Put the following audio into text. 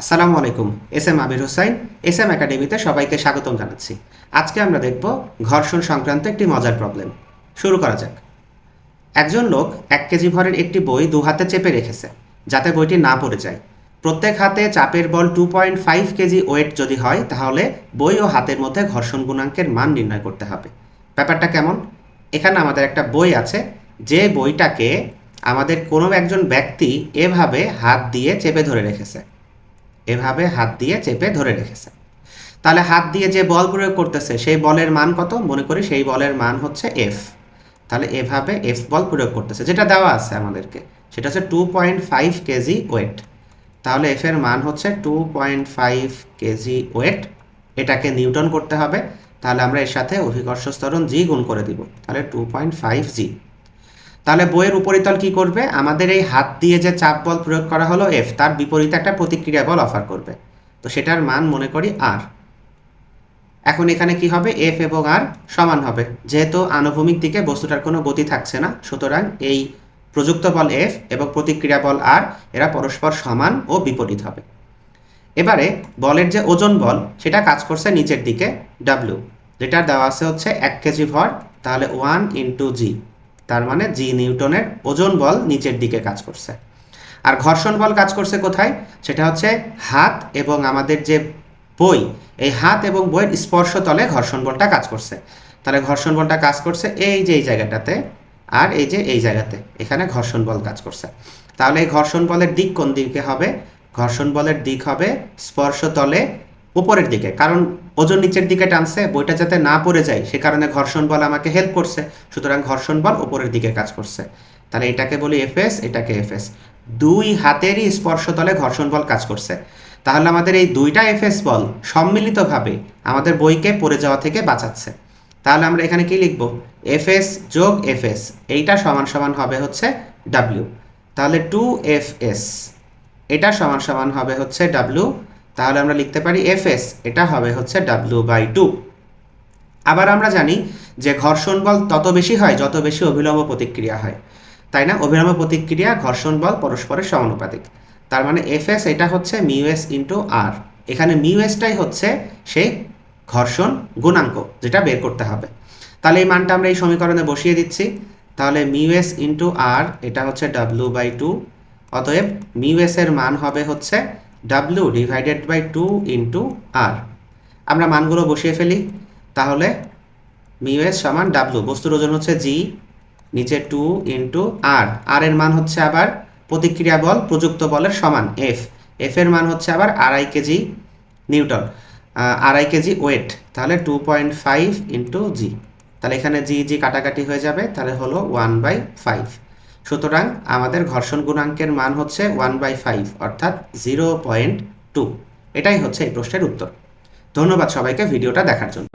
আসসালামু আলাইকুম, S M Abir Hossain, S M একাডেমিতে সবাইকে স্বাগতম জানাচ্ছি। আজকে আমরা দেখব ঘর্ষণ সংক্রান্ত একটি মজার প্রবলেম শুরু করা যাক। একজন লোক এক কেজি ভরের একটি বই দু হাতে চেপে রেখেছে, যাতে বইটি না পড়ে যায়। প্রত্যেক হাতে চাপের বল two point five KG weight যদি হয়, তাহলে বই ও হাতের মধ্যে ঘর্ষণ গুণাঙ্কের মান নির্ণয় করতে হবে। ব্যাপারটা কেমন? এখানে আমাদের একটা বই আছে, যে বইটাকে আমাদের কোনো একজন ব্যক্তি এভাবে হাত দিয়ে চেপে ধরে রেখেছে। এভাবে হাত দিয়ে চেপে ধরে রেখেছে। তাহলে হাত দিয়ে যে বল প্রয়োগ করতেছে, সেই বলের মান কত? মনে করি সেই বলের মান হচ্ছে এফ তাহলে এভাবে এফ বল প্রয়োগ করতেছে। যেটা দেওয়া আছে আমাদেরকে, সেটা হচ্ছে two point five KG weight তাহলে এফ এর মান হচ্ছে two point five KG weight এটাকে নিউটন করতে হবে। তাহলে আমরা এর সাথে অভিকর্ষ স্তরণ জি গুণ করে দিব। তাহলে টু পয়েন্ট ফাইভ জি তাহলে বইয়ের উপরিতল কি করবে? আমাদের এই হাত দিয়ে যে চাপ বল প্রয়োগ করা হলো এফ তার বিপরীতে একটা প্রতিক্রিয়া বল অফার করবে। তো সেটার মান মনে করি আর এখন এখানে কি হবে? এফ এবং আর সমান হবে। যেহেতু আনুভূমিক দিকে বস্তুটার কোনো গতি থাকছে না, সুতরাং এই প্রযুক্ত বল এফ এবং প্রতিক্রিয়া বল আর এরা পরস্পর সমান ও বিপরীত হবে। এবারে বলের যে ওজন বল, সেটা কাজ করছে নিচের দিকে ডাব্লিউ যেটা দেওয়া আছে হচ্ছে এক কেজি ভর, তাহলে ওয়ান ইন্টু জি তার মানে জি নিউটনের ওজন বল নিচের দিকে কাজ করছে। আর ঘর্ষণ বল কাজ করছে কোথায়? সেটা হচ্ছে হাত এবং আমাদের যে বই, এই হাত এবং বইয়ের স্পর্শ তলে ঘর্ষণ বলটা কাজ করছে। তাহলে ঘর্ষণ বলটা কাজ করছে এই যে এই জায়গাটাতে আর এই যে এই জায়গাতে। এখানে ঘর্ষণ বল কাজ করছে। তাহলে এই ঘর্ষণ বলের দিক কোন দিকে হবে? ঘর্ষণ বলের দিক হবে স্পর্শ তলে উপরের দিকে, কারণ ওজন নিচের দিকে টানছে, বইটা যাতে না পড়ে যায়, সে কারণে ঘর্ষণ বল আমাকে হেল্প করছে, সুতরাং ঘর্ষণ বল উপরের দিকে কাজ করছে। তাহলে এটাকে বলি এফএস এটাকে এফএস দুই হাতেরই স্পর্শ স্পর্শতলে ঘর্ষণ বল কাজ করছে। তাহলে আমাদের এই দুইটা এফএস বল সম্মিলিতভাবে আমাদের বইকে পড়ে যাওয়া থেকে বাঁচাচ্ছে। তাহলে আমরা এখানে কি লিখব? এফএস যোগ এফএস এইটা সমান সমান হবে হচ্ছে ডাব্লিউ তাহলে টু এফ এস এটা সমান সমান হবে হচ্ছে ডাব্লিউ তাহলে আমরা লিখতে পারি এফএস এটা হবে হচ্ছে ডাব্লিউ বাই টু আবার আমরা জানি যে ঘর্ষণ বল তত বেশি হয় যত বেশি অভিলম্ব প্রতিক্রিয়া হয়। তাই না? অভিলম্ব প্রতিক্রিয়া, ঘর্ষণ বল পরস্পরের সমানুপাতিক। তার মানে এফএস এটা হচ্ছে মিউএস ইন্টু আর এখানে মিউএসটাই হচ্ছে সেই ঘর্ষণ গুণাঙ্ক যেটা বের করতে হবে। তাহলে এই মানটা আমরা এই সমীকরণে বসিয়ে দিচ্ছি। তাহলে মিউএস ইন্টু আর এটা হচ্ছে ডাব্লু বাই টু অতএব মিউএস এর মান হবে হচ্ছে W divided by two into আর আমরা মানগুলো বসিয়ে ফেলি, তাহলে মিউএস সমান ডাব্লু বস্তুর ওজন হচ্ছে জি নিচে টু ইন্টু আর আর এর মান হচ্ছে আবার প্রতিক্রিয়া বল, প্রযুক্ত বলের সমান এফ এফ এর মান হচ্ছে আবার আড়াই কেজি নিউটন। আড়াই কেজি ওয়েট তাহলে two point five into g তাহলে এখানে জি জি কাটাকাটি হয়ে যাবে, তাহলে হলো ওয়ান বাই ফাইভ সুতরাং আমাদের ঘর্ষণ গুণাঙ্কের মান হচ্ছে ওয়ান বাই ফাইভ অর্থাৎ জিরো পয়েন্ট টু এটাই হচ্ছে এই প্রশ্নের উত্তর। ধন্যবাদ সবাইকে ভিডিওটা দেখার জন্য।